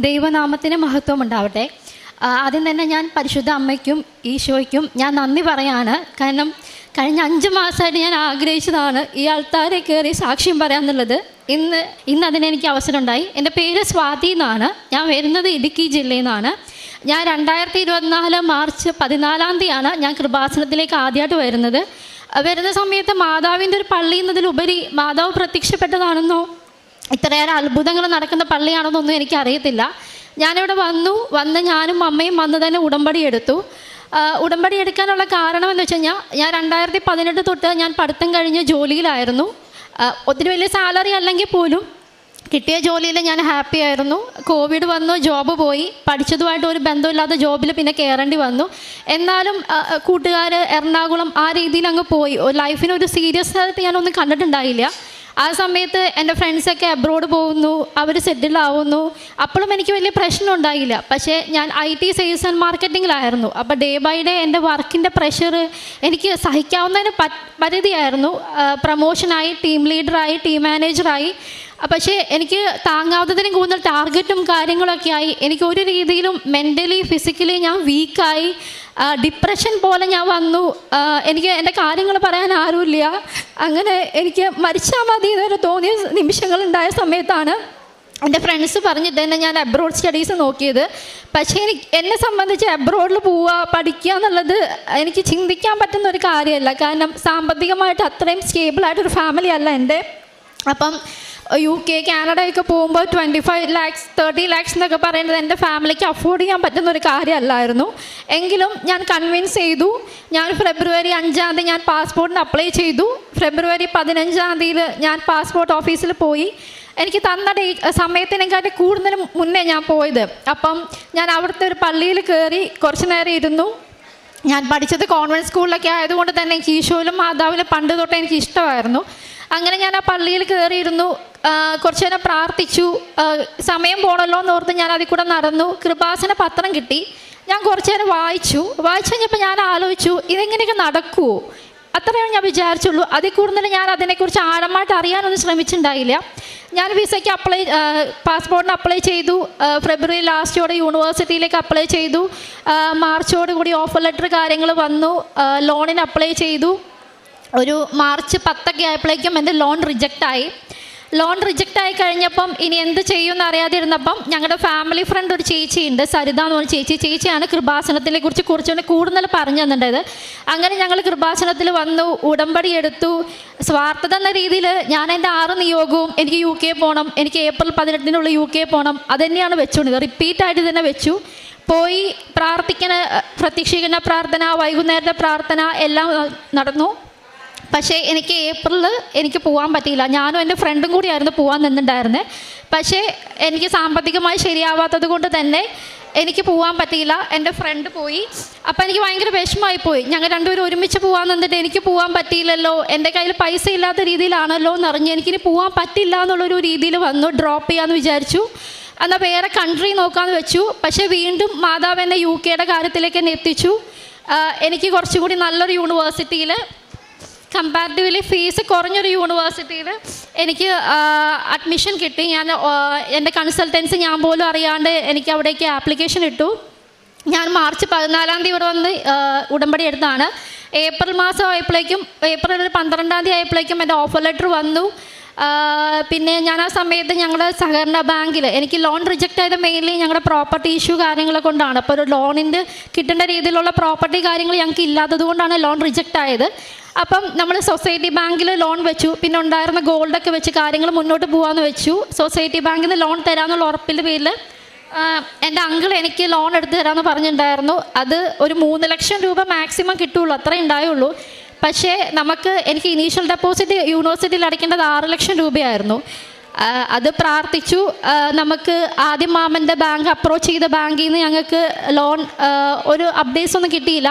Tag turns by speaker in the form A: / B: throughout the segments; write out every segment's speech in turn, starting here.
A: ദൈവനാമത്തിന് മഹത്വം ഉണ്ടാവട്ടെ ആദ്യം തന്നെ ഞാൻ പരിശുദ്ധ അമ്മയ്ക്കും ഈശോയ്ക്കും ഞാൻ നന്ദി പറയാണ്. കാരണം കഴിഞ്ഞ അഞ്ച് മാസമായിട്ട് ഞാൻ ആഗ്രഹിച്ചതാണ് ഈ ആൾക്കാരെ കയറി സാക്ഷ്യം പറയാന്നുള്ളത്. ഇന്ന് ഇന്ന് അതിന് എനിക്ക് അവസരമുണ്ടായി. എന്റെ പേര് സ്വാതി എന്നാണ്. ഞാൻ വരുന്നത് ഇടുക്കി ജില്ലയിൽ നിന്നാണ്. ഞാൻ രണ്ടായിരത്തി ഇരുപത്തിനാല് മാർച്ച് പതിനാലാം തീയതിയാണ് ഞാൻ കൃപാസനത്തിലേക്ക് ആദ്യമായിട്ട് വരുന്നത്. വരുന്ന സമയത്ത് മാതാവിന്റെ ഒരു പള്ളി എന്നതിലുപരി മാതാവ് പ്രത്യക്ഷപ്പെട്ടതാണെന്നോ? ഇത്രയേറെ അത്ഭുതങ്ങൾ നടക്കുന്ന പള്ളിയാണെന്നൊന്നും എനിക്കറിയത്തില്ല. ഞാനിവിടെ വന്നു വന്ന് ഞാനും അമ്മയും വന്ന് തന്നെ ഉടമ്പടി എടുത്തു. ഉടമ്പടി എടുക്കാനുള്ള കാരണം എന്ന് വെച്ച് കഴിഞ്ഞാൽ ഞാൻ രണ്ടായിരത്തി പതിനെട്ട് തൊട്ട് ഞാൻ പഠിത്തം കഴിഞ്ഞ് ജോലിയിലായിരുന്നു. ഒത്തിരി വലിയ സാലറി അല്ലെങ്കിൽ പോലും കിട്ടിയ ജോലിയിൽ ഞാൻ ഹാപ്പി ആയിരുന്നു. കോവിഡ് വന്നു ജോബ് പോയി. പഠിച്ചതുമായിട്ട് ഒരു ബന്ധമില്ലാത്ത ജോബിൽ പിന്നെ കയറേണ്ടി വന്നു. എന്നാലും കൂട്ടുകാർ എറണാകുളം ആ രീതിയിൽ അങ്ങ് പോയി. ലൈഫിന് ഒരു സീരിയസ് ആയിട്ട് ഞാനൊന്നും കണ്ടിട്ടുണ്ടായില്ല. ആ സമയത്ത് എന്റെ ഫ്രണ്ട്സൊക്കെ അബ്രോഡ് പോകുന്നു അവർ സെറ്റിൽ ആവുന്നു. അപ്പോഴും എനിക്ക് വലിയ പ്രശ്നം ഉണ്ടായില്ല. പക്ഷേ ഞാൻ ഐ ടി സെയിൽസ് ആൻഡ് മാർക്കറ്റിങ്ങിലായിരുന്നു അപ്പോൾ ഡേ ബൈ ഡേ എന്റെ വർക്കിന്റെ പ്രഷർ എനിക്ക് സഹിക്കാവുന്നതിന് പരിധിയായിരുന്നു. പ്രൊമോഷനായി ടീം ലീഡറായി ടീം മാനേജറായി പക്ഷേ എനിക്ക് താങ്ങാവുന്നതിനും കൂടുതൽ ടാർഗറ്റും കാര്യങ്ങളൊക്കെ ആയി. എനിക്ക് ഒരു രീതിയിലും മെന്റലി ഫിസിക്കലി ഞാൻ വീക്കായി ഡിപ്രഷൻ പോലെ ഞാൻ വന്നു. എനിക്ക് എന്റെ കാര്യങ്ങൾ പറയാൻ ആരുമില്ല. അങ്ങനെ എനിക്ക് മരിച്ചാൽ മതി എന്നൊരു തോന്നിയ നിമിഷങ്ങളുണ്ടായ സമയത്താണ് എന്റെ ഫ്രണ്ട്സ് പറഞ്ഞിട്ട് തന്നെ ഞാൻ അബ്രോഡ് സ്റ്റഡീസ് നോക്കിയത്. പക്ഷേ എനിക്ക് എന്നെ സംബന്ധിച്ച് അബ്രോഡിൽ പോവുക പഠിക്കുക എന്നുള്ളത് എനിക്ക് ചിന്തിക്കാൻ പറ്റുന്ന ഒരു കാര്യമല്ല. കാരണം സാമ്പത്തികമായിട്ട് അത്രയും സ്റ്റേബിളായിട്ടൊരു ഫാമിലി അല്ല എന്റെ. അപ്പം യു കെ കാനഡയൊക്കെ പോകുമ്പോൾ twenty five lakhs thirty lakhs എന്നൊക്കെ പറയുന്നത് എന്റെ ഫാമിലിക്ക് അഫോർഡ് ചെയ്യാൻ പറ്റുന്ന ഒരു കാര്യമല്ലായിരുന്നു. എങ്കിലും ഞാൻ കൺവിൻസ് ചെയ്തു. ഞാൻ ഫെബ്രുവരി അഞ്ചാം തീയതി ഞാൻ പാസ്പോർട്ടിന് അപ്ലൈ ചെയ്തു. ഫെബ്രുവരി പതിനഞ്ചാം തീയതിയിൽ ഞാൻ പാസ്പോർട്ട് ഓഫീസിൽ പോയി. എനിക്ക് തന്ന ഡേ സമയത്തിനെക്കാട്ടി കൂടുതൽ മുന്നേ ഞാൻ പോയത്. അപ്പം ഞാൻ അവിടുത്തെ ഒരു പള്ളിയിൽ കയറി കുറച്ച് നേരം ഇരുന്നു. ഞാൻ പഠിച്ചത് കോൺവെന്റ് സ്കൂളിലൊക്കെ ആയതുകൊണ്ട് തന്നെ എനിക്ക് ഈശോയിലും മാതാവിലും പണ്ട് തൊട്ടേ എനിക്ക് ഇഷ്ടമായിരുന്നു. അങ്ങനെ ഞാൻ ആ പള്ളിയിൽ കയറിയിരുന്നു കുറച്ച് നേരം പ്രാർത്ഥിച്ചു. സമയം പോണല്ലോ എന്ന് ഓർത്ത് ഞാൻ അതിൽ കൂടെ നടന്നു. കൃപാസന പത്രം കിട്ടി. ഞാൻ കുറച്ച് നേരം വായിച്ചു. വായിച്ചു കഴിഞ്ഞപ്പോൾ ഞാൻ ആലോചിച്ചു ഇതെങ്ങനെയൊക്കെ നടക്കുമോ അത്രയേ ഞാൻ വിചാരിച്ചുള്ളൂ. അതിൽ കൂടുതൽ ഞാൻ അതിനെക്കുറിച്ച് ആഴമായിട്ട് അറിയാനൊന്നും ശ്രമിച്ചിട്ടുണ്ടായില്ല. ഞാൻ വിസയ്ക്ക് അപ്ലൈ പാസ്പോർട്ടിന് അപ്ലൈ ചെയ്തു. ഫെബ്രുവരി ലാസ്റ്റോടെ യൂണിവേഴ്സിറ്റിയിലേക്ക് അപ്ലൈ ചെയ്തു. മാർച്ചോടുകൂടി മാർച്ചോട് കൂടി ഓഫർ ലെറ്റർ കാര്യങ്ങൾ വന്നു. ലോണിന് അപ്ലൈ ചെയ്തു. ഒരു മാർച്ച് പത്തൊക്കെ ആയപ്പോഴേക്കും എന്റെ ലോൺ റിജക്റ്റായി ലോൺ റിജക്റ്റ് ആയി കഴിഞ്ഞപ്പം ഇനി എന്ത് ചെയ്യും ചെയ്യുമെന്ന് അറിയാതിരുന്നപ്പം ഞങ്ങളുടെ ഫാമിലി ഫ്രണ്ട് ഒരു ചേച്ചിയുണ്ട് സരിത എന്ന് പറഞ്ഞ ചേച്ചി. ചേച്ചിയാണ് കൃപാസനത്തിനെ കുറിച്ച് കുറച്ചുകൂടി കൂടുതൽ പറഞ്ഞു തന്നിട്ടുണ്ടായത് അങ്ങനെ ഞങ്ങൾ കൃപാസനത്തിൽ വന്നു ഉടമ്പടി എടുത്തു. സ്വാർത്ഥത എന്ന രീതിയിൽ ഞാൻ എന്റെ ആറ് നിയോഗവും എനിക്ക് യു കെ പോകണം എനിക്ക് ഏപ്രിൽ പതിനെട്ടിനുള്ള യു കെ പോകണം അതുതന്നെയാണ് വെച്ചുകൊണ്ടത് റിപ്പീറ്റായിട്ട് തന്നെ വെച്ചു. പോയി പ്രാർത്ഥിക്കുന്ന പ്രത്യക്ഷീകരണ പ്രാർത്ഥന വൈകുന്നേരത്തെ പ്രാർത്ഥന എല്ലാം നടന്നു. പക്ഷേ എനിക്ക് ഏപ്രിലിൽ എനിക്ക് പോകാൻ പറ്റിയില്ല. ഞാനും എന്റെ ഫ്രണ്ടും കൂടി ആയിരുന്നു പോകാൻ നിന്നിട്ടുണ്ടായിരുന്നത് പക്ഷേ എനിക്ക് സാമ്പത്തികമായി ശരിയാവാത്തത് കൊണ്ട് തന്നെ എനിക്ക് പോകാൻ പറ്റിയില്ല. എന്റെ ഫ്രണ്ട് പോയി. അപ്പം എനിക്ക് ഭയങ്കര വിഷമമായി പോയി. ഞങ്ങൾ രണ്ടുപേരും ഒരുമിച്ച് പോകാൻ നിന്നിട്ട് എനിക്ക് പോകാൻ പറ്റിയില്ലല്ലോ. എന്റെ കയ്യിൽ പൈസ ഇല്ലാത്ത രീതിയിലാണല്ലോ എന്ന് അറിഞ്ഞ് എനിക്കിനി പോകാൻ പറ്റില്ല എന്നുള്ളൊരു രീതിയിൽ വന്നു. ഡ്രോപ്പ് ചെയ്യാമെന്ന് വിചാരിച്ചു. എന്നാൽ വേറെ കൺട്രി നോക്കാമെന്ന് വെച്ചു. പക്ഷേ വീണ്ടും മാതാവ് എന്നെ യു കെയുടെ കാര്യത്തിലേക്ക് എന്നെ എത്തിച്ചു. എനിക്ക് കുറച്ചുകൂടി നല്ലൊരു യൂണിവേഴ്സിറ്റിയിൽ കമ്പാരിറ്റീവ്ലി ഫീസ് കുറഞ്ഞൊരു യൂണിവേഴ്സിറ്റിയിൽ എനിക്ക് അഡ്മിഷൻ കിട്ടി. ഞാൻ എന്റെ കൺസൾട്ടൻസി ഞാൻ പോലും അറിയാണ്ട് എനിക്ക് അവിടേക്ക് ആപ്ലിക്കേഷൻ ഇട്ടു. ഞാൻ മാർച്ച് പതിനാലാം തീയതി ഇവിടെ വന്ന് ഉടമ്പടി എടുത്താണ്. ഏപ്രിൽ മാസം ആയപ്പോഴേക്കും ഏപ്രിൽ പന്ത്രണ്ടാം തീയതി ആയപ്പോഴേക്കും എന്റെ ഓഫർ ലെറ്റർ വന്നു. പിന്നെ ഞാൻ ആ സമയത്ത് ഞങ്ങളുടെ സഹകരണ ബാങ്കിൽ എനിക്ക് ലോൺ റിജക്റ്റ് ആയത് മെയിൻലി ഞങ്ങളുടെ പ്രോപ്പർട്ടി ഇഷ്യൂ കാര്യങ്ങളെ കൊണ്ടാണ്. അപ്പോൾ ഒരു ലോണിന്റെ കിട്ടേണ്ട രീതിയിലുള്ള പ്രോപ്പർട്ടി കാര്യങ്ങൾ ഞങ്ങൾക്ക് ഇല്ലാത്തത് കൊണ്ടാണ് ലോൺ റിജക്റ്റ് ആയത്. അപ്പം നമ്മൾ സൊസൈറ്റി ബാങ്കിൽ ലോൺ വെച്ചു. പിന്നെ ഉണ്ടായിരുന്ന ഗോൾഡൊക്കെ വെച്ച് കാര്യങ്ങൾ മുന്നോട്ട് പോകാമെന്ന് വെച്ചു. സൊസൈറ്റി ബാങ്കിൽ നിന്ന് ലോൺ തരാമെന്നുള്ള ഉറപ്പിന്റെ പേരിൽ എന്റെ അങ്കിൾ എനിക്ക് ലോൺ എടുത്ത് തരാമെന്ന് പറഞ്ഞിട്ടുണ്ടായിരുന്നു അത് ഒരു മൂന്ന് ലക്ഷം രൂപ മാക്സിമം കിട്ടുള്ളൂ. അത്രേ ഉണ്ടായുള്ളൂ പക്ഷേ നമുക്ക് എനിക്ക് ഇനീഷ്യൽ ഡെപ്പോസിറ്റ് യൂണിവേഴ്സിറ്റിയിൽ അടയ്ക്കേണ്ടത് ആറ് ലക്ഷം രൂപയായിരുന്നു. അത് പ്രാർത്ഥിച്ചു. നമുക്ക് ആദ്യം മാമന്റെ ബാങ്ക് അപ്രോച്ച് ചെയ്ത ബാങ്കിൽ നിന്ന് ഞങ്ങൾക്ക് ലോൺ ഒരു അപ്ഡേറ്റ്സ് ഒന്നും കിട്ടിയില്ല.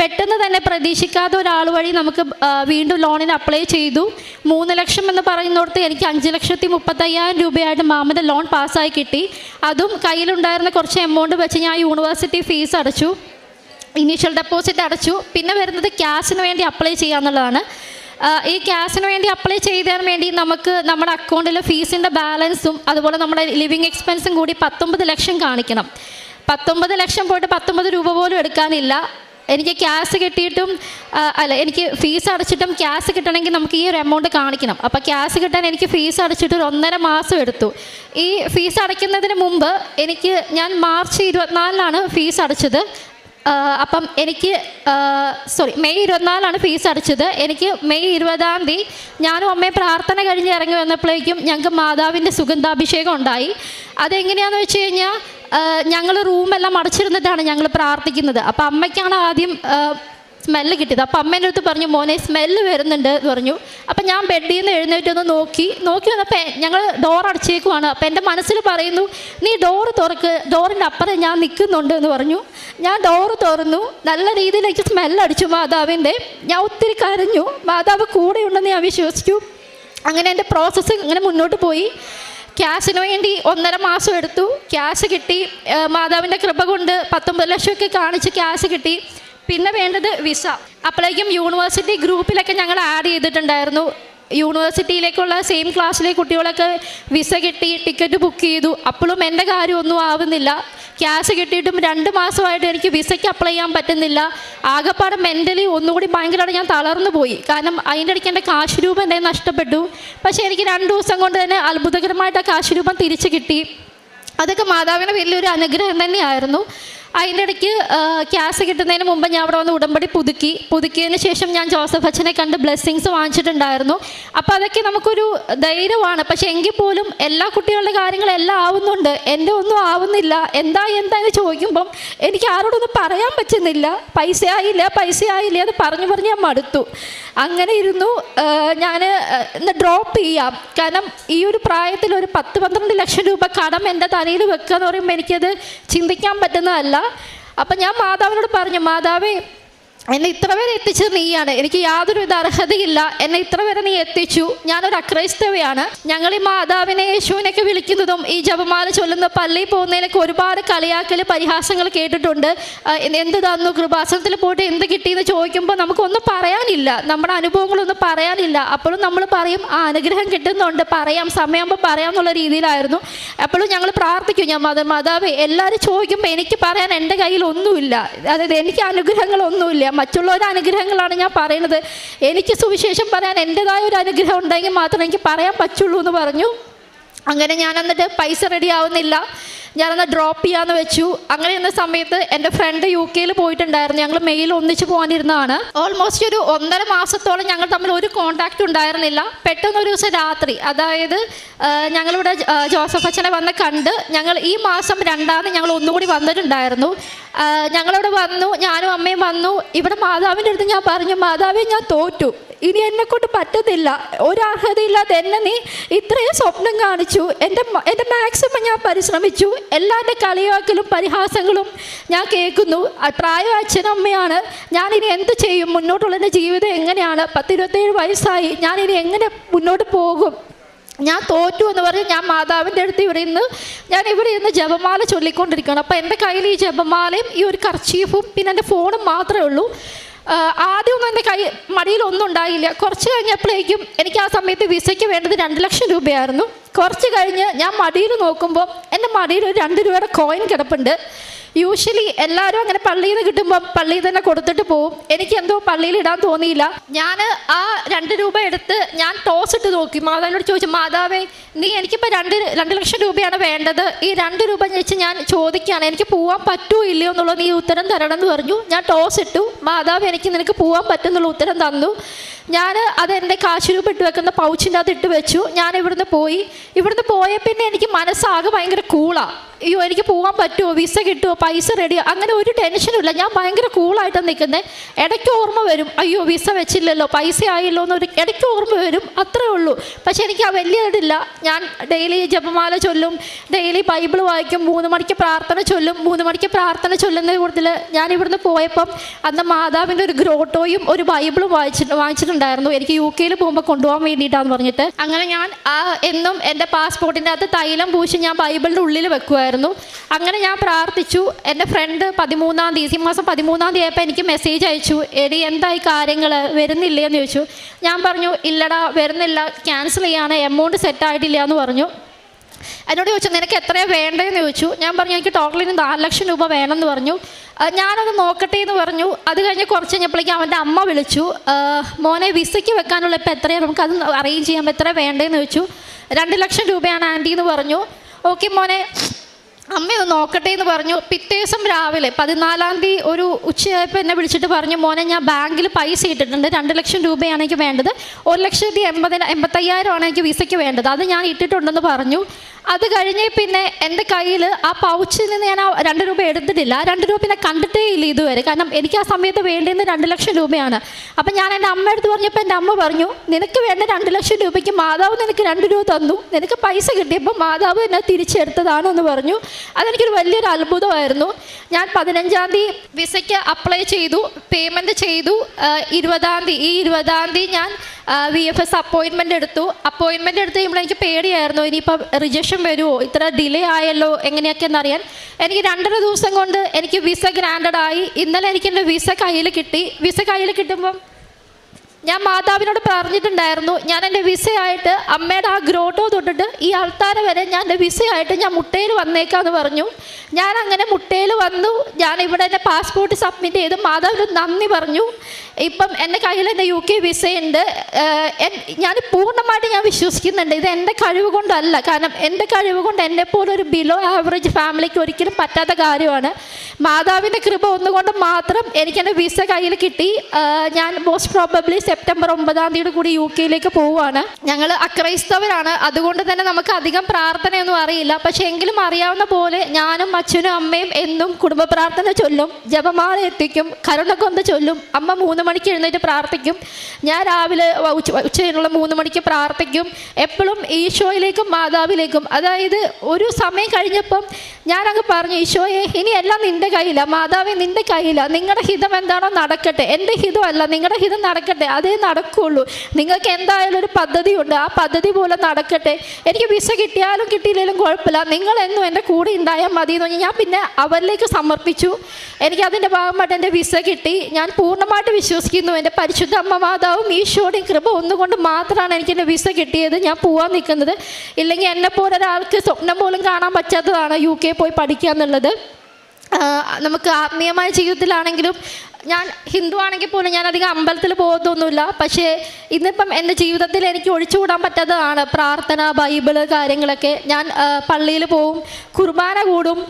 A: പെട്ടെന്ന് തന്നെ പ്രതീക്ഷിക്കാത്ത ഒരാൾ വഴി നമുക്ക് വീണ്ടും ലോണിന് അപ്ലൈ ചെയ്തു. മൂന്ന് ലക്ഷം എന്ന് പറയുന്നിടത്ത് എനിക്ക് അഞ്ച് ലക്ഷത്തി മുപ്പത്തയ്യായിരം രൂപയായിട്ട് മാമന്റെ ലോൺ പാസ്സായി കിട്ടി. അതും കയ്യിലുണ്ടായിരുന്ന കുറച്ച് എമൗണ്ട് വെച്ച് ഞാൻ യൂണിവേഴ്സിറ്റി ഫീസ് അടച്ചു. ഇനീഷ്യൽ ഡെപ്പോസിറ്റ് അടച്ചു. പിന്നെ വരുന്നത് ക്യാഷിന് വേണ്ടി അപ്ലൈ ചെയ്യാന്നുള്ളതാണ്. ഈ ക്യാഷിന് വേണ്ടി അപ്ലൈ ചെയ്തതിന് വേണ്ടി നമുക്ക് നമ്മുടെ അക്കൗണ്ടിലെ ഫീസിന്റെ ബാലൻസും അതുപോലെ നമ്മുടെ ലിവിങ് എക്സ്പെൻസും കൂടി പത്തൊമ്പത് ലക്ഷം കാണിക്കണം. പത്തൊമ്പത് ലക്ഷം പോയിട്ട് പത്തൊമ്പത് രൂപ പോലും എടുക്കാനില്ല. എനിക്ക് ക്യാഷ് കിട്ടിയിട്ടും അല്ല എനിക്ക് ഫീസ് അടച്ചിട്ടും ക്യാഷ് കിട്ടണമെങ്കിൽ നമുക്ക് ഈ ഒരു എമൗണ്ട് കാണിക്കണം. അപ്പോൾ ക്യാഷ് കിട്ടാൻ എനിക്ക് ഫീസ് അടച്ചിട്ട് ഒരു ഒന്നര മാസം എടുത്തു. ഈ ഫീസ് അടയ്ക്കുന്നതിന് മുമ്പ് എനിക്ക് ഞാൻ മാർച്ച് ഇരുപത്തിനാലിനാണ് ഫീസ് അടച്ചത്. അപ്പം എനിക്ക് സോറി മെയ് ഇരുപത്തിനാലാണ് ഫീസ് അടച്ചത്. എനിക്ക് മെയ് ഇരുപതാം തീയതി ഞാനും അമ്മയും പ്രാർത്ഥന കഴിഞ്ഞ് ഇറങ്ങി വന്നപ്പോഴേക്കും ഞങ്ങൾക്ക് മാതാവിന്റെ സുഗന്ധാഭിഷേകം ഉണ്ടായി. അതെങ്ങനെയാണെന്ന് വെച്ച് കഴിഞ്ഞാൽ ഞങ്ങൾ റൂമെല്ലാം അടച്ചിരുന്നിട്ടാണ് ഞങ്ങൾ പ്രാർത്ഥിക്കുന്നത്. അപ്പം അമ്മയ്ക്കാണ് ആദ്യം സ്മെല്ല് കിട്ടിയത്. അപ്പം അമ്മേന്റെ അടുത്ത് പറഞ്ഞു മോനെ സ്മെല്ല് വരുന്നുണ്ട് എന്ന് പറഞ്ഞു. അപ്പം ഞാൻ ബെഡിൽ നിന്ന് എഴുന്നേറ്റ് ഒന്ന് നോക്കി. നോക്കി വന്നപ്പോൾ ഞങ്ങൾ ഡോർ അടച്ചേക്കുവാണ്. അപ്പം എന്റെ മനസ്സിൽ പറയുന്നു നീ ഡോർ തുറക്ക്. ഡോറിന്റെ അപ്പുറം ഞാൻ നിൽക്കുന്നുണ്ട് എന്ന് പറഞ്ഞു. ഞാൻ ഡോർ തുറന്നു. നല്ല രീതിയിലേക്ക് സ്മെല്ല് അടിച്ചു മാതാവിന്റെ ഞാൻ ഒത്തിരി കരഞ്ഞു. മാതാവ് കൂടെയുണ്ടെന്ന് ഞാൻ വിശ്വസിച്ചു. അങ്ങനെ എന്റെ പ്രോസസ്സ് ഇങ്ങനെ മുന്നോട്ട് പോയി. ക്യാഷിന് വേണ്ടി ഒന്നര മാസം എടുത്തു. ക്യാഷ് കിട്ടി. മാതാവിന്റെ കൃപ കൊണ്ട് പത്തൊമ്പത് ലക്ഷമൊക്കെ കാണിച്ച് ക്യാഷ് കിട്ടി. പിന്നെ വേണ്ടത് വിസ. അപ്പോഴേക്കും യൂണിവേഴ്സിറ്റി ഗ്രൂപ്പിലൊക്കെ ഞങ്ങൾ ആഡ് ചെയ്തിട്ടുണ്ടായിരുന്നു. യൂണിവേഴ്സിറ്റിയിലേക്കുള്ള സെയിം ക്ലാസ്സിലെ കുട്ടികളൊക്കെ വിസ കിട്ടി ടിക്കറ്റ് ബുക്ക് ചെയ്തു. അപ്പോഴും എന്റെ കാര്യമൊന്നും ആവുന്നില്ല. ക്യാഷ് കിട്ടിയിട്ടും രണ്ട് മാസമായിട്ട് എനിക്ക് വിസയ്ക്ക് അപ്ലൈ ചെയ്യാൻ പറ്റുന്നില്ല. ആകെപ്പാടെ മെന്റലി ഒന്നുകൂടി ഭയങ്കരമായിട്ട് ഞാൻ തളർന്നു പോയി. കാരണം അതിന്റെ ഇടയ്ക്ക് എന്റെ കാശ് രൂപം എന്റെ നഷ്ടപ്പെട്ടു. പക്ഷേ എനിക്ക് രണ്ട് ദിവസം കൊണ്ട് തന്നെ അത്ഭുതകരമായിട്ട് ആ കാശ് രൂപം തിരിച്ചു കിട്ടി. അതൊക്കെ മാതാവിന് വലിയൊരു അനുഗ്രഹം തന്നെയായിരുന്നു. അതിന്റെ ഇടയ്ക്ക് ക്യാഷ് കിട്ടുന്നതിന് മുമ്പ് ഞാൻ അവിടെ വന്ന് ഉടമ്പടി പുതുക്കി. പുതുക്കിയതിന് ശേഷം ഞാൻ ജോസഫ് അച്ഛനെ കണ്ട് ബ്ലെസ്സിങ്സ് വാങ്ങിച്ചിട്ടുണ്ടായിരുന്നു. അപ്പോൾ അതൊക്കെ നമുക്കൊരു ധൈര്യമാണ്. പക്ഷെ എങ്കിൽ പോലും എല്ലാ കുട്ടികളുടെ കാര്യങ്ങളെല്ലാം ആവുന്നുണ്ട്. എന്റെ ഒന്നും ആവുന്നില്ല. എന്താ എന്താ എന്ന് ചോദിക്കുമ്പം എനിക്ക് ആരോടൊന്നും പറയാൻ പറ്റുന്നില്ല. പൈസ ആയില്ല പൈസ ആയില്ല എന്ന് പറഞ്ഞു പറഞ്ഞ് ഞാൻ മടുത്തു. അങ്ങനെ ഇരുന്നു. ഞാൻ ഇന്ന് ഡ്രോപ്പ് ചെയ്യാം. കാരണം ഈ ഒരു പ്രായത്തിൽ ഒരു പത്ത് പന്ത്രണ്ട് ലക്ഷം രൂപ കടം എന്റെ തലയിൽ വെക്കുക എന്ന് പറയുമ്പോൾ എനിക്കത് ചിന്തിക്കാൻ പറ്റുന്നതല്ല. അപ്പം ഞാൻ മാതാവിനോട് പറഞ്ഞു മാതാവേ എന്നെ ഇത്ര വരെ എത്തിച്ചത് നീയാണ്. എനിക്ക് യാതൊരുവിധ അർഹതയില്ല. എന്നെ ഇത്ര വരെ നീ എത്തിച്ചു. ഞാനൊരു അക്രൈസ്തവയാണ്. ഞങ്ങൾ ഈ മാതാവിനെ യേശുവിനൊക്കെ വിളിക്കുന്നതും ഈ ജപമാല ചൊല്ലുന്ന പള്ളിയിൽ പോകുന്നതിനൊക്കെ ഒരുപാട് കളിയാക്കൽ പരിഹാസങ്ങൾ കേട്ടിട്ടുണ്ട്. എന്ത് തന്നു? കൃപാസനത്തിൽ പോയിട്ട് എന്ത് കിട്ടിയെന്ന് ചോദിക്കുമ്പോൾ നമുക്കൊന്നും പറയാനില്ല. നമ്മുടെ അനുഭവങ്ങളൊന്നും പറയാനില്ല. അപ്പോഴും നമ്മൾ പറയും ആ അനുഗ്രഹം കിട്ടുന്നുണ്ട്. പറയാം. സമയമാകുമ്പോൾ പറയാം എന്നുള്ള രീതിയിലായിരുന്നു. അപ്പോഴും ഞങ്ങൾ പ്രാർത്ഥിക്കും. ഞാൻ മത മാതാവ് എല്ലാവരും ചോദിക്കുമ്പോൾ എനിക്ക് പറയാൻ എന്റെ കയ്യിൽ ഒന്നുമില്ല. അതായത് എനിക്ക് അനുഗ്രഹങ്ങളൊന്നുമില്ല. മറ്റുള്ളവരുടെ അനുഗ്രഹങ്ങളാണ് ഞാൻ പറയുന്നത്. എനിക്ക് സുവിശേഷം പറയാൻ എന്റെതായ ഒരു അനുഗ്രഹം ഉണ്ടെങ്കിൽ മാത്രമേ എനിക്ക് പറയാൻ പറ്റുള്ളൂ എന്ന് പറഞ്ഞു. അങ്ങനെ ഞാൻ എന്നിട്ട് പൈസ റെഡി ആവുന്നില്ല. ഞാനന്ന് ഡ്രോപ്പ് ചെയ്യാന്ന് വെച്ചു. അങ്ങനെ എന്ന സമയത്ത് എന്റെ ഫ്രണ്ട് യു കെയിൽ പോയിട്ടുണ്ടായിരുന്നു. ഞങ്ങൾ മെയിൽ ഒന്നിച്ച് പോകാനിരുന്നതാണ്. ഓൾമോസ്റ്റ് ഒരു ഒന്നര മാസത്തോളം ഞങ്ങൾ തമ്മിൽ ഒരു കോണ്ടാക്റ്റ് ഉണ്ടായിരുന്നില്ല. പെട്ടെന്ന് ഒരു ദിവസം രാത്രി അതായത് ഞങ്ങളിവിടെ ജോസഫ് അച്ഛനെ വന്ന് കണ്ട് ഞങ്ങൾ ഈ മാസം രണ്ടാമത് ഞങ്ങൾ ഒന്നുകൂടി വന്നിട്ടുണ്ടായിരുന്നു. ഞങ്ങളിവിടെ വന്നു ഞാനും അമ്മയും വന്നു. ഇവിടെ മാതാവിന്റെ അടുത്ത് ഞാൻ പറഞ്ഞു മാതാവേ ഞാൻ തോറ്റു. ഇനി എന്നെ കൊണ്ട് പറ്റത്തില്ല ഒരു എന്നെ നീ ഇത്രയും സ്വപ്നം കാണിച്ചു. എന്റെ എന്റെ മാക്സിമം ഞാൻ പരിശ്രമിച്ചു. എല്ലാവരുടെ കളിയാക്കലും പരിഹാസങ്ങളും ഞാൻ കേൾക്കുന്നു. പ്രായം അച്ഛനമ്മയാണ്. ഞാനിനി എന്ത് ചെയ്യും? മുന്നോട്ടുള്ള എന്റെ ജീവിതം എങ്ങനെയാണ്? പത്തിരുപത്തേഴ് വയസ്സായി. ഞാനിനി എങ്ങനെ മുന്നോട്ട് പോകും? ഞാൻ തോറ്റു എന്ന് പറഞ്ഞ് ഞാൻ മാതാവിന്റെ അടുത്ത് ഇവിടെ ഇന്ന് ഞാൻ ഇവിടെ ഇന്ന് ജപമാല ചൊല്ലിക്കൊണ്ടിരിക്കുകയാണ്. അപ്പോൾ എന്റെ കയ്യിൽ ഈ ജപമാലയും ഈ ഒരു കർച്ചീഫും പിന്നെ എന്റെ ഫോണും മാത്രമേ ഉള്ളൂ. ആദ്യമൊന്നും എന്റെ കൈ മടിയിലൊന്നും ഉണ്ടായില്ല. കുറച്ച് കഴിഞ്ഞപ്പോഴേക്കും എനിക്ക് ആ സമയത്ത് വിസയ്ക്ക് വേണ്ടത് രണ്ട് ലക്ഷം രൂപയായിരുന്നു. കുറച്ച് കഴിഞ്ഞ് ഞാൻ മടിയിൽ നോക്കുമ്പോൾ എന്റെ മടിയിൽ ഒരു രണ്ട് രൂപയുടെ കോയിൻ കിടപ്പുണ്ട്. യൂഷ്വലി എല്ലാവരും അങ്ങനെ പള്ളിയിൽ നിന്ന് കിട്ടുമ്പോൾ പള്ളിയിൽ തന്നെ കൊടുത്തിട്ട് പോവും. എനിക്ക് എന്തോ പള്ളിയിൽ ഇടാൻ തോന്നിയില്ല. ഞാൻ ആ രണ്ട് രൂപ എടുത്ത് ഞാൻ ടോസ് ഇട്ട് നോക്കി. മാതാവിനോട് ചോദിച്ചു മാതാവേ നീ എനിക്കിപ്പോൾ രണ്ട് രണ്ട് ലക്ഷം രൂപയാണ് വേണ്ടത്. ഈ രണ്ട് രൂപ വെച്ച് ഞാൻ ചോദിക്കുകയാണ് എനിക്ക് പോവാൻ പറ്റുമോ ഇല്ലയോ എന്നുള്ളത് നീ ഉത്തരം തരണം എന്ന് പറഞ്ഞു. ഞാൻ ടോസ് ഇട്ടു. മാതാവ് എനിക്ക് നിനക്ക് പോവാൻ പറ്റുന്നുള്ള ഉത്തരം തന്നു. ഞാൻ അത് എന്റെ കാശ് രൂപ ഇട്ട് വെക്കുന്ന പൗച്ചിന്റെ അകത്ത് ഇട്ട് വെച്ചു. ഞാൻ ഇവിടുന്ന് പോയി. ഇവിടുന്ന് പോയ പിന്നെ എനിക്ക് മനസ്സാകെ ഭയങ്കര കൂളാണ് അയ്യോ എനിക്ക് പോകാൻ പറ്റുമോ? വിസ കിട്ടുമോ? പൈസ റെഡിയോ അങ്ങനെ ഒരു ടെൻഷനും ഇല്ല. ഞാൻ ഭയങ്കര കൂളായിട്ട് നിൽക്കുന്നത് ഇടയ്ക്ക് ഓർമ്മ വരും. അയ്യോ വിസ വെച്ചില്ലല്ലോ പൈസ ആയില്ലോ എന്നൊരു ഇടയ്ക്ക് ഓർമ്മ വരും. അത്രേ ഉള്ളൂ. പക്ഷെ എനിക്ക് ആ വലിയ ഞാൻ ഡെയിലി ജപമാല ചൊല്ലും ഡെയിലി ബൈബിൾ വായിക്കും മൂന്ന് മണിക്ക് പ്രാർത്ഥന ചൊല്ലും മൂന്ന് മണിക്ക് പ്രാർത്ഥന ചൊല്ലുന്ന കൂടുതൽ ഞാൻ ഇവിടുന്ന് പോയപ്പം അന്ന് മാതാവിന്റെ ഒരു ഗ്രോട്ടോയും ഒരു ബൈബിളും വായിച്ചിട്ട് വാങ്ങിച്ചിട്ടുണ്ടായിരുന്നു എനിക്ക് യു കെയിൽ പോകുമ്പോൾ കൊണ്ടുപോകാൻ വേണ്ടിയിട്ടാന്ന് പറഞ്ഞിട്ട്. അങ്ങനെ ഞാൻ ആ എന്നും എന്റെ പാസ്പോർട്ടിന്റെ അകത്ത് തൈലം പൂശി ഞാൻ ബൈബിളിന്റെ ഉള്ളിൽ വെക്കുമായിരുന്നു പ്രാർത്ഥിക്കുമായിരുന്നു അങ്ങനെ ഞാൻ പ്രാർത്ഥിച്ചു. എന്റെ ഫ്രണ്ട് പതിമൂന്നാം തീയതി ഈ മാസം പതിമൂന്നാം തീയതി ആയപ്പോൾ എനിക്ക് മെസ്സേജ് അയച്ചു. എടി എന്തായി കാര്യങ്ങൾ വരുന്നില്ലേ എന്ന് ചോദിച്ചു. ഞാൻ പറഞ്ഞു ഇല്ലടാ വരുന്നില്ല. ക്യാൻസൽ ചെയ്യാണ് എമൗണ്ട് സെറ്റ് ആയിട്ടില്ല എന്ന് പറഞ്ഞു. എന്നോട് ചോദിച്ചു നിനക്ക് എത്രയാണ് വേണ്ടതെന്ന് ചോദിച്ചു. ഞാൻ പറഞ്ഞു എനിക്ക് ടോട്ടലിന് നാല് ലക്ഷം രൂപ വേണമെന്ന് പറഞ്ഞു. ഞാനത് നോക്കട്ടെ എന്ന് പറഞ്ഞു. അത് കഴിഞ്ഞ് കുറച്ച് കഴിഞ്ഞപ്പോഴേക്കും അവന്റെ അമ്മ വിളിച്ചു. മോനെ വിസയ്ക്ക് വെക്കാനുള്ള ഇപ്പം എത്രയാണ് നമുക്ക് അത് അറേഞ്ച് ചെയ്യാൻ എത്ര വേണ്ടതെന്ന് ചോദിച്ചു. രണ്ട് ലക്ഷം രൂപയാണ് ആന്റി എന്ന് പറഞ്ഞു. ഓക്കെ മോനെ. അമ്മയൊന്ന് നോക്കട്ടെ എന്ന് പറഞ്ഞു. പിറ്റേ ദിവസം രാവിലെ പതിനാലാം തീയതി ഒരു ഉച്ചയായപ്പോൾ എന്നെ വിളിച്ചിട്ട് പറഞ്ഞു മോനെ ഞാൻ ബാങ്കിൽ പൈസ ഇട്ടിട്ടുണ്ട്. രണ്ട് ലക്ഷം രൂപയാണ് എനിക്ക് വേണ്ടത്. ഒരു ലക്ഷത്തി എൺപതിന എൺപത്തയ്യായിരമാണ് എനിക്ക് വിസയ്ക്ക് വേണ്ടത്. അത് ഞാൻ ഇട്ടിട്ടുണ്ടെന്ന് പറഞ്ഞു. അത് കഴിഞ്ഞ് പിന്നെ എന്റെ കയ്യിൽ ആ പൗച്ചിൽ നിന്ന് ഞാൻ ആ രണ്ട് രൂപ എടുത്തിട്ടില്ല. രണ്ട് രൂപ പിന്നെ കണ്ടിട്ടേ ഇല്ല ഇതുവരെ. കാരണം എനിക്ക് ആ സമയത്ത് വേണ്ടിയിരുന്നത് രണ്ട് ലക്ഷം രൂപയാണ്. അപ്പം ഞാൻ എന്റെ അമ്മ എടുത്ത് പറഞ്ഞപ്പോൾ എന്റെ അമ്മ പറഞ്ഞു നിനക്ക് വേണ്ട രണ്ട് ലക്ഷം രൂപയ്ക്ക് മാതാവ് നിനക്ക് രണ്ട് രൂപ തന്നു. നിനക്ക് പൈസ കിട്ടിയപ്പോൾ മാതാവ് എന്നെ തിരിച്ചെടുത്തതാണെന്ന് പറഞ്ഞു. അതെനിക്കൊരു വലിയൊരു അത്ഭുതമായിരുന്നു. ഞാൻ പതിനഞ്ചാം തീയതി വിസയ്ക്ക് അപ്ലൈ ചെയ്തു പേയ്മെന്റ് ചെയ്തു. ഇരുപതാം തീയതി ഈ ഇരുപതാം തീയതി ഞാൻ വി എഫ് എസ് അപ്പോയിൻമെന്റ് എടുത്തു. അപ്പോയിൻമെന്റ് എടുത്ത് കഴിയുമ്പോൾ എനിക്ക് പേടിയായിരുന്നു. ഇനിയിപ്പോൾ റിജക്ഷൻ വരുമോ? ഇത്ര ഡിലേ ആയല്ലോ? എങ്ങനെയൊക്കെയെന്ന് അറിയാൻ എനിക്ക് രണ്ടര ദിവസം കൊണ്ട് എനിക്ക് വിസ ഗ്രാൻഡഡ് ആയി. ഇന്നലെ എനിക്ക് എന്റെ വിസ കയ്യിൽ കിട്ടി. വിസ കയ്യിൽ കിട്ടുമ്പം ഞാൻ മാതാവിനോട് പറഞ്ഞിട്ടുണ്ടായിരുന്നു ഞാൻ എന്റെ വിസയായിട്ട് അമ്മയുടെ ആ ഗ്രോട്ടോ തൊട്ടിട്ട് ഈ ആൾത്താര വരെ ഞാൻ എന്റെ വിസയായിട്ട് ഞാൻ മുട്ടയിൽ വന്നേക്കാന്ന് പറഞ്ഞു. ഞാൻ അങ്ങനെ മുട്ടയിൽ വന്നു ഞാൻ ഇവിടെ എന്റെ പാസ്പോർട്ട് സബ്മിറ്റ് ചെയ്തു മാതാവിന് നന്ദി പറഞ്ഞു. ഇപ്പം എന്റെ കയ്യിൽ എന്റെ യു കെ വിസയുണ്ട്. ഞാൻ പൂർണമായിട്ട് ഞാൻ വിശ്വസിക്കുന്നുണ്ട്. ഇത് എന്റെ കഴിവ് കൊണ്ടല്ല. കാരണം എന്റെ കഴിവ് കൊണ്ട് എന്നെ പോലെ ഒരു ബിലോ ആവറേജ് ഫാമിലിക്ക് ഒരിക്കലും പറ്റാത്ത കാര്യമാണ്. മാതാവിന്റെ കൃപ ഒന്നുകൊണ്ട് മാത്രം എനിക്ക് എന്റെ വിസ കയ്യിൽ കിട്ടി. ഞാൻ മോസ്റ്റ് പ്രോബബ്ലി സെപ്റ്റംബർ ഒമ്പതാം തീയതി കൂടി യു കെയിലേക്ക് പോവുകയാണ്. ഞങ്ങൾ അക്രൈസ്തവരാണ്. അതുകൊണ്ട് തന്നെ നമുക്ക് അധികം പ്രാർത്ഥനയൊന്നും അറിയില്ല. പക്ഷെ എങ്കിലും അറിയാവുന്ന പോലെ ഞാനും അച്ഛനും അമ്മയും എന്നും കുടുംബ പ്രാർത്ഥന ചൊല്ലും. ജപമാല എത്തിക്കും. കരുണക്കൊന്ത ചൊല്ലും. അമ്മ മൂന്ന് മണിക്ക് എഴുന്നേറ്റ് പ്രാർത്ഥിക്കും. ഞാൻ രാവിലെ ഉച്ചയുള്ള ഉച്ച ഉച്ച മൂന്ന് മണിക്ക് പ്രാർത്ഥിക്കും. എപ്പോഴും ഈശോയിലേക്കും മാതാവിലേക്കും. അതായത് ഒരു സമയം കഴിഞ്ഞപ്പം ഞാനങ്ങ് പറഞ്ഞു ഈശോയെ ഇനി എല്ലാം നിന്റെ കയ്യിലാണ് മാതാവേ നിന്റെ കയ്യിലാണ് നിങ്ങളുടെ ഹിതം എന്താണോ നടക്കട്ടെ. എന്റെ ഹിതമല്ല. നിങ്ങളുടെ ഹിതം നടക്കട്ടെ. അതേ നടക്കുള്ളൂ. നിങ്ങൾക്ക് എന്തായാലും ഒരു പദ്ധതി ഉണ്ട് ആ പദ്ധതി പോലെ നടക്കട്ടെ. എനിക്ക് വിസ കിട്ടിയാലും കിട്ടിയില്ലെങ്കിലും കുഴപ്പമില്ല. നിങ്ങളെന്നും എന്റെ കൂടെ ഉണ്ടായാൽ മതി എന്ന് പറഞ്ഞാൽ ഞാൻ പിന്നെ അവരിലേക്ക് സമർപ്പിച്ചു. എനിക്ക് അതിന്റെ ഭാഗമായിട്ട് എന്റെ വിസ കിട്ടി. ഞാൻ പൂർണമായിട്ട് വിശ്വസിക്കുന്നു. എന്റെ പരിശുദ്ധ അമ്മ മാതാവും കൃപ ഒന്നുകൊണ്ട് മാത്രമാണ് എനിക്ക് എന്റെ വിസ കിട്ടിയത്. ഞാൻ പോവാൻ നിൽക്കുന്നത്. ഇല്ലെങ്കിൽ എന്നെ പോലെ ഒരാൾക്ക് സ്വപ്നം പോലും കാണാൻ പറ്റാത്തതാണ് യു കെ പോയി പഠിക്കുക എന്നുള്ളത്. നമുക്ക് ആത്മീയമായ ജീവിതത്തിലാണെങ്കിലും ഞാൻ ഹിന്ദു ആണെങ്കിൽ പോലും ഞാൻ അധികം അമ്പലത്തിൽ പോകത്തൊന്നുമില്ല. പക്ഷേ ഇന്നിപ്പം എന്റെ ജീവിതത്തിൽ എനിക്ക് ഒഴിച്ചുകൂടാൻ പറ്റാത്തതാണ് പ്രാർത്ഥന ബൈബിൾ കാര്യങ്ങളൊക്കെ. ഞാൻ പള്ളിയിൽ പോവും കുർബാന കൂടും.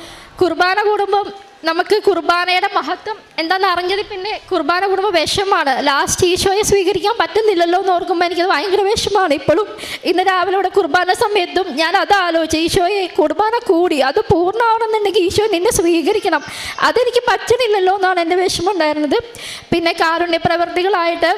A: കുർബാന കൂടുമ്പം നമുക്ക് കുർബാനയുടെ മഹത്വം എന്താണെന്ന് അറിഞ്ഞത് പിന്നെ കുർബാന കൂടുമ്പോൾ വിഷമാണ്. ലാസ്റ്റ് ഈശോയെ സ്വീകരിക്കാൻ പറ്റുന്നില്ലല്ലോ എന്ന് ഓർക്കുമ്പോൾ എനിക്കത് ഭയങ്കര വിഷമാണ്. ഇപ്പോഴും ഇന്ന് രാവിലെ ഇവിടെ കുർബാന സമയത്തും ഞാൻ അത് ആലോചിച്ചു ഈശോയെ കുർബാന കൂടി അത് പൂർണമാണെന്നുണ്ടെങ്കിൽ ഈശോ നിന്നെ സ്വീകരിക്കണം. അതെനിക്ക് പറ്റണില്ലല്ലോ എന്നാണ് എന്റെ വിഷമം ഉണ്ടായിരുന്നത്. പിന്നെ കാരുണ്യ പ്രവർത്തികളായിട്ട്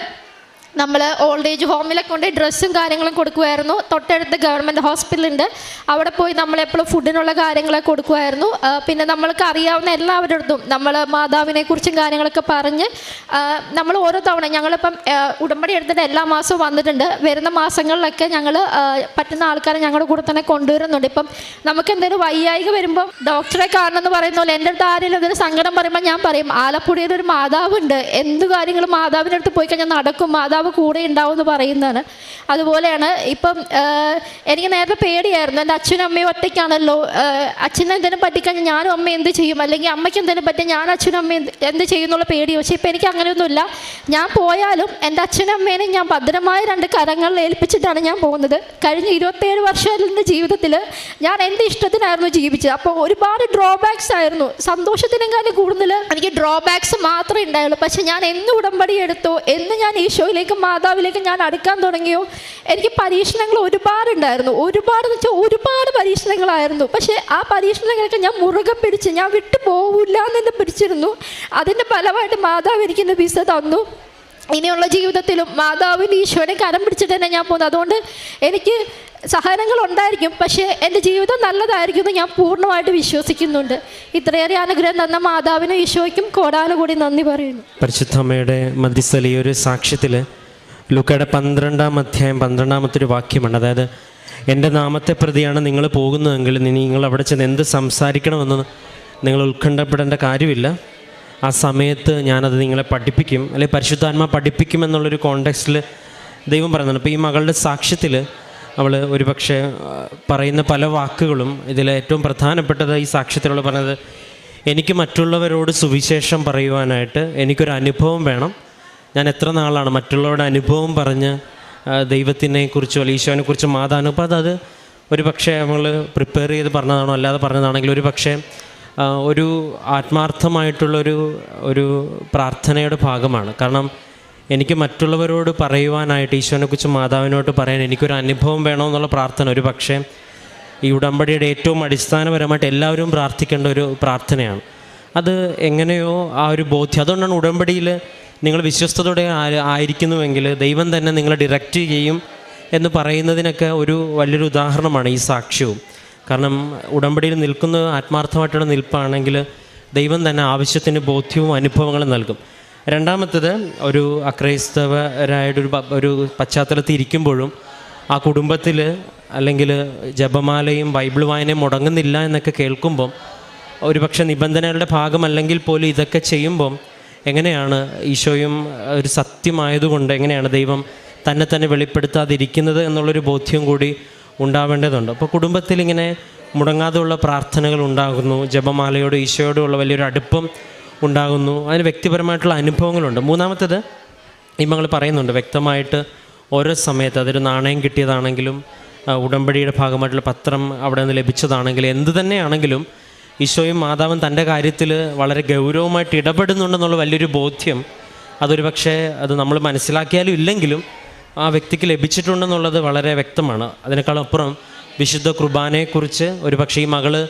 A: നമ്മൾ ഓൾഡ് ഏജ് ഹോമിലൊക്കെ കൊണ്ട് ഡ്രസ്സും കാര്യങ്ങളും കൊടുക്കുമായിരുന്നു തൊട്ടടുത്ത് ഗവൺമെന്റ് ഹോസ്പിറ്റലുണ്ട് അവിടെ പോയി നമ്മളെപ്പോഴും ഫുഡിനുള്ള കാര്യങ്ങളൊക്കെ കൊടുക്കുമായിരുന്നു പിന്നെ നമ്മൾക്ക് അറിയാവുന്ന എല്ലാവരുടെ നമ്മൾ മാതാവിനെ കുറിച്ചും കാര്യങ്ങളൊക്കെ പറഞ്ഞ് നമ്മൾ ഓരോ തവണ ഞങ്ങളിപ്പം ഉടമ്പടി എടുത്തിട്ട് എല്ലാ മാസവും വന്നിട്ടുണ്ട്. വരുന്ന മാസങ്ങളിലൊക്കെ ഞങ്ങൾ പറ്റുന്ന ആൾക്കാരെ ഞങ്ങളുടെ കൂടെ തന്നെ കൊണ്ടുവരുന്നുണ്ട്. ഇപ്പം നമുക്ക് എന്തെങ്കിലും വയ്യായിക വരുമ്പോൾ ഡോക്ടറെ കാണണം എന്ന് പറയുന്ന പോലെ എന്റെ അടുത്ത് ആരെങ്കിലും എന്തെങ്കിലും സങ്കടം പറയുമ്പോൾ ഞാൻ പറയും ആലപ്പുഴയിൽ ഒരു മാതാവുണ്ട്. എന്ത് കാര്യങ്ങളും മാതാവിന്റെ അടുത്ത് പോയി കഴിഞ്ഞാൽ നടക്കും. മാതാവ് കൂടെ ഉണ്ടാവും എന്ന് പറയുന്നതാണ്. അതുപോലെയാണ് ഇപ്പം എനിക്ക് നേരത്തെ പേടിയായിരുന്നു. എന്റെ അച്ഛനും അമ്മയും ഒറ്റയ്ക്കാണല്ലോ. അച്ഛനെ എന്തെങ്കിലും പറ്റിക്കഴിഞ്ഞാൽ ഞാനും അമ്മ എന്ത് ചെയ്യും? അല്ലെങ്കിൽ അമ്മയ്ക്ക് എന്തെങ്കിലും പറ്റി ഞാൻ അച്ഛനും അമ്മയും എന്ത് ചെയ്യും എന്നുള്ള പേടി. പക്ഷേ ഇപ്പം എനിക്ക് അങ്ങനെയൊന്നുമില്ല. ഞാൻ പോയാലും എന്റെ അച്ഛനും അമ്മേനെ ഞാൻ ഭദ്രമായ രണ്ട് കരങ്ങളിൽ ഏൽപ്പിച്ചിട്ടാണ് ഞാൻ പോകുന്നത്. കഴിഞ്ഞ ഇരുപത്തേഴ് വർഷം എന്റെ ജീവിതത്തിൽ ഞാൻ എന്റെ ഇഷ്ടത്തിനായിരുന്നു ജീവിച്ചത്. അപ്പോൾ ഒരുപാട് ഡ്രോബാക്സ് ആയിരുന്നു. സന്തോഷത്തിനെക്കാളും കൂടുതൽ എനിക്ക് ഡ്രോബാക്സ് മാത്രമേ ഉണ്ടായുള്ളൂ. പക്ഷേ ഞാൻ എന്ന് ഉടമ്പടി എടുത്തോ എന്ന് ഞാൻ ഈശോയിലേക്കും മാതാവിലേക്കും ഞാൻ അടുക്കാൻ തുടങ്ങിയോ? എനിക്ക് പരീക്ഷണങ്ങൾ ഒരുപാടുണ്ടായിരുന്നു. ഒരുപാട് എന്ന് വെച്ചാൽ ഒരുപാട് പരീക്ഷണങ്ങളായിരുന്നു. പക്ഷേ ആ പരീക്ഷണങ്ങളൊക്കെ ഞാൻ മുറുകെ പിടിച്ച് ഞാൻ വിട്ടു പോവില്ല എന്ന് പിടിച്ചിരുന്നു. അതിന്റെ ഫലമായിട്ട് മാതാവ് എനിക്ക് ഇന്ന് വിസ തന്നു. ഇനിയുള്ള ജീവിതത്തിലും മാതാവിന്റെ ഈശോനെ കരം പിടിച്ചിട്ട് തന്നെ ഞാൻ പോകുന്നത്. അതുകൊണ്ട് എനിക്ക് സഹനങ്ങൾ ഉണ്ടായിരിക്കും. പക്ഷേ എന്റെ ജീവിതം നല്ലതായിരിക്കും എന്ന് ഞാൻ പൂർണമായിട്ട് വിശ്വസിക്കുന്നുണ്ട്. ഇത്രയേറെ അനുഗ്രഹം തന്ന മാതാവിനും ഈശോയ്ക്കും കോടാനുകൂടി നന്ദി പറയുന്നു.
B: പരിശുദ്ധമ്മയുടെ മധ്യസ്ഥല ഈ ഒരു സാക്ഷ്യത്തിൽ ലുക്കയുടെ പന്ത്രണ്ടാം അധ്യായം പന്ത്രണ്ടാമത്തെ ഒരു വാക്യമാണ്. അതായത് എന്റെ നാമത്തെ പ്രതിയാണ് നിങ്ങൾ പോകുന്നതെങ്കിൽ നിങ്ങൾ അവിടെ ചെന്ന് എന്ത് സംസാരിക്കണമെന്ന് നിങ്ങൾ ഉത്കണ്ഠപ്പെടേണ്ട കാര്യമില്ല. ആ സമയത്ത് ഞാനത് നിങ്ങളെ പഠിപ്പിക്കും. അല്ലെങ്കിൽ പരിശുദ്ധാത്മ പഠിപ്പിക്കും എന്നുള്ളൊരു കോണ്ടെക്സ്റ്റിൽ ദൈവം പറയുന്നുണ്ട്. അപ്പോൾ ഈ മകളുടെ സാക്ഷ്യത്തിൽ അവൾ ഒരുപക്ഷെ പറയുന്ന പല വാക്കുകളും ഇതിൽ ഏറ്റവും പ്രധാനപ്പെട്ടത് ഈ സാക്ഷ്യത്തിലുള്ള പറഞ്ഞത് എനിക്ക് മറ്റുള്ളവരോട് സുവിശേഷം പറയുവാനായിട്ട് എനിക്കൊരു അനുഭവം വേണം. ഞാൻ എത്ര നാളാണ് മറ്റുള്ളവരുടെ അനുഭവം പറഞ്ഞ് ദൈവത്തിനെ കുറിച്ചോ അല്ലെങ്കിൽ ഈശോനെ കുറിച്ചോ മാതാവിനെ അപ്പോൾ അതത് ഒരു പക്ഷേ നമ്മൾ പ്രിപ്പയർ ചെയ്ത് പറഞ്ഞതാണോ അല്ലാതെ പറഞ്ഞതാണെങ്കിൽ ഒരു പക്ഷേ ഒരു ആത്മാർത്ഥമായിട്ടുള്ളൊരു ഒരു പ്രാർത്ഥനയുടെ ഭാഗമാണ്. കാരണം എനിക്ക് മറ്റുള്ളവരോട് പറയുവാനായിട്ട് ഈശോനെക്കുറിച്ച് മാതാവിനോട് പറയാൻ എനിക്കൊരു അനുഭവം വേണമെന്നുള്ള പ്രാർത്ഥന. ഒരു പക്ഷേ ഈ ഉടമ്പടിയുടെ ഏറ്റവും അടിസ്ഥാനപരമായിട്ട് എല്ലാവരും പ്രാർത്ഥിക്കേണ്ട ഒരു പ്രാർത്ഥനയാണ്. അത് എങ്ങനെയോ ആ ഒരു ബോധ്യം. അതുകൊണ്ടാണ് ഉടമ്പടിയിൽ നിങ്ങൾ വിശ്വസ്തയോടെ ആയിരിക്കുന്നുവെങ്കിൽ ദൈവം തന്നെ നിങ്ങളെ ഡിറക്റ്റ് ചെയ്യും എന്ന് പറയുന്നതിനൊക്കെ ഒരു വലിയൊരു ഉദാഹരണമാണ് ഈ സാക്ഷ്യവും. കാരണം ഉടമ്പടിയിൽ നിൽക്കുന്ന ആത്മാർത്ഥമായിട്ടുള്ള നിൽപ്പാണെങ്കിൽ ദൈവം തന്നെ ആവശ്യത്തിന് ബോധ്യവും അനുഭവങ്ങളും നൽകും. രണ്ടാമത്തത് ഒരു അക്രൈസ്തവരായിട്ടൊരു ഒരു പശ്ചാത്തലത്തിൽ ഇരിക്കുമ്പോഴും ആ കുടുംബത്തിൽ അല്ലെങ്കിൽ ജപമാലയും ബൈബിൾ വായനയും മുടങ്ങുന്നില്ല എന്നൊക്കെ കേൾക്കുമ്പം ഒരുപക്ഷെ നിബന്ധനകളുടെ ഭാഗമല്ലെങ്കിൽ പോലും ഇതൊക്കെ ചെയ്യുമ്പം എങ്ങനെയാണ് ഈശോയും ഒരു സത്യമായതുകൊണ്ട് എങ്ങനെയാണ് ദൈവം തന്നെ തന്നെ വെളിപ്പെടുത്താതിരിക്കുന്നത് എന്നുള്ളൊരു ബോധ്യം കൂടി ഉണ്ടാവേണ്ടതുണ്ട്. അപ്പോൾ കുടുംബത്തിൽ ഇങ്ങനെ മുടങ്ങാതെയുള്ള പ്രാർത്ഥനകൾ ഉണ്ടാകുന്നു ജപമാലയോട് ഈശോയോടുള്ള വലിയൊരു അടുപ്പം ഉണ്ടാകുന്നു അതിന് വ്യക്തിപരമായിട്ടുള്ള അനുഭവങ്ങളുണ്ട്. മൂന്നാമത്തേത് മകൾ പറയുന്നുണ്ട് വ്യക്തമായിട്ട് ഓരോ സമയത്ത് അതൊരു നാണയം കിട്ടിയതാണെങ്കിലും ഉടമ്പടിയുടെ ഭാഗമായിട്ടുള്ള പത്രം അവിടെ നിന്ന് ലഭിച്ചതാണെങ്കിലും എന്ത് തന്നെയാണെങ്കിലും ഈശോയും മാതാവും തന്റെ കാര്യത്തിൽ വളരെ ഗൗരവമായിട്ട് ഇടപെടുന്നുണ്ടെന്നുള്ള വലിയൊരു ബോധ്യം അതൊരു പക്ഷേ അത് നമ്മൾ മനസ്സിലാക്കിയാലും ഇല്ലെങ്കിലും ആ വ്യക്തിക്ക് ലഭിച്ചിട്ടുണ്ടെന്നുള്ളത് വളരെ വ്യക്തമാണ്. അതിനേക്കാളപ്പുറം വിശുദ്ധ കുർബാനയെക്കുറിച്ച് ഒരു പക്ഷേ ഈ മകൾ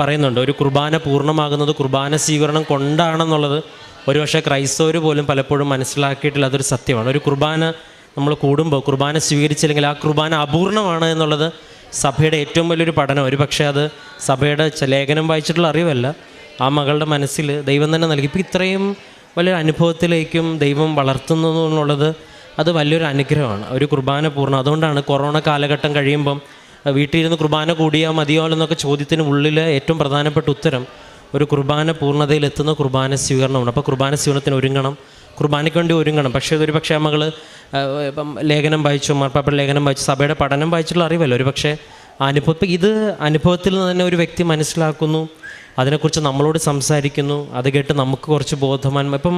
B: പറയുന്നുണ്ട് ഒരു കുർബാന പൂർണമാകുന്നത് കുർബാന സ്വീകരണം കൊണ്ടാണെന്നുള്ളത് ഒരു പക്ഷേ ക്രൈസ്തവർ പോലും പലപ്പോഴും മനസ്സിലാക്കിയിട്ടില്ല. അതൊരു സത്യമാണ്. ഒരു കുർബാന നമ്മൾ കൂടുമ്പോൾ കുർബാന സ്വീകരിച്ചില്ലെങ്കിൽ ആ കുർബാന അപൂർണമാണ് എന്നുള്ളത് സഭയുടെ ഏറ്റവും വലിയൊരു പഠനം. ഒരു പക്ഷേ അത് സഭയുടെ ലേഖനം വായിച്ചിട്ടുള്ള അറിവല്ല. ആ മകളുടെ മനസ്സിൽ ദൈവം തന്നെ നൽകി. ഇപ്പം ഇത്രയും വലിയൊരു അനുഭവത്തിലേക്കും ദൈവം വളർത്തുന്നു എന്നുള്ളത് അത് വലിയൊരു അനുഗ്രഹമാണ്. ഒരു കുർബാന പൂർണം. അതുകൊണ്ടാണ് കൊറോണ കാലഘട്ടം കഴിയുമ്പം വീട്ടിലിരുന്ന് കുർബാന കൂടിയാൽ മതിയോ എന്നൊക്കെ ചോദ്യത്തിന് ഉള്ളിൽ ഏറ്റവും പ്രധാനപ്പെട്ട ഉത്തരം ഒരു കുർബാന പൂർണതയിൽ എത്തുന്ന കുർബാന സ്വീകരണമാണ്. അപ്പോൾ കുർബാന സ്വീകരണത്തിന് ഒരുങ്ങണം. കുർബാനയ്ക്ക് വേണ്ടി ഒരുങ്ങണം. പക്ഷേ ഒരു പക്ഷേ നമ്മൾ ഇപ്പം ലേഖനം വായിച്ചു മാർപ്പാപ്പ ലേഖനം വായിച്ചു സഭയുടെ പഠനം വായിച്ചിട്ടുള്ള അറിവല്ല? ഒരു പക്ഷേ അനുഭവം ഇത് അനുഭവത്തിൽ നിന്ന് തന്നെ ഒരു വ്യക്തി മനസ്സിലാക്കുന്നു അതിനെക്കുറിച്ച് നമ്മളോട് സംസാരിക്കുന്നു അത് കേട്ട് നമുക്ക് കുറച്ച് ബോധവാൻ ഇപ്പം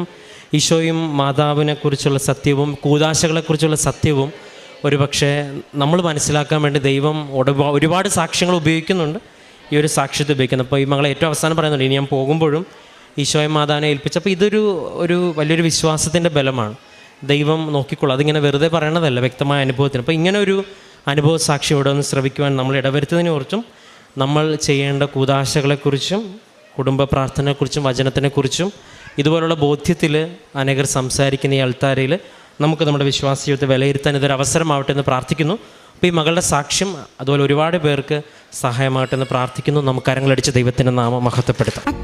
B: ഈശോയും മാതാവിനെക്കുറിച്ചുള്ള സത്യവും കൂതാശകളെക്കുറിച്ചുള്ള സത്യവും ഒരു പക്ഷേ നമ്മൾ മനസ്സിലാക്കാൻ വേണ്ടി ദൈവം ഒരുപാട് സാക്ഷ്യങ്ങൾ ഉപയോഗിക്കുന്നുണ്ട്. ഈ ഒരു സാക്ഷ്യത്തെ ഉപയോഗിക്കുന്നത് അപ്പോൾ ഈ മകളെ ഏറ്റവും അവസാനം പറയുന്നുണ്ട് ഇനി ഞാൻ പോകുമ്പോഴും ഈശോയെ മാതാനെ ഏൽപ്പിച്ചു. അപ്പോൾ ഇതൊരു ഒരു വലിയൊരു വിശ്വാസത്തിന്റെ ബലമാണ്. ദൈവം നോക്കിക്കൊള്ളും. അതിങ്ങനെ വെറുതെ പറയണതല്ല വ്യക്തമായ അനുഭവത്തിന്. അപ്പോൾ ഇങ്ങനെ ഒരു അനുഭവ സാക്ഷി ഇവിടെ ഒന്ന് ശ്രവിക്കുവാൻ നമ്മൾ ഇടവരുത്തതിനെ കുറിച്ചും നമ്മൾ ചെയ്യേണ്ട കൂതാശകളെക്കുറിച്ചും കുടുംബ പ്രാർത്ഥനയെക്കുറിച്ചും വചനത്തിനെക്കുറിച്ചും ഇതുപോലുള്ള ബോധ്യത്തിൽ അനേകർ സംസാരിക്കുന്ന ഈ അൾത്താരയിൽ നമുക്ക് നമ്മുടെ വിശ്വാസ ജീവിതത്തെ വിലയിരുത്താൻ ഇതൊരു അവസരമാവട്ടെ എന്ന് പ്രാർത്ഥിക്കുന്നു. അപ്പോൾ ഈ മകളുടെ സാക്ഷ്യം അതുപോലെ ഒരുപാട് പേർക്ക് സഹായമാകട്ടെ എന്ന് പ്രാർത്ഥിക്കുന്നു. നമുക്ക് കരങ്ങളടിച്ച് ദൈവത്തിന്റെ നാമം മഹത്വപ്പെടുത്താം.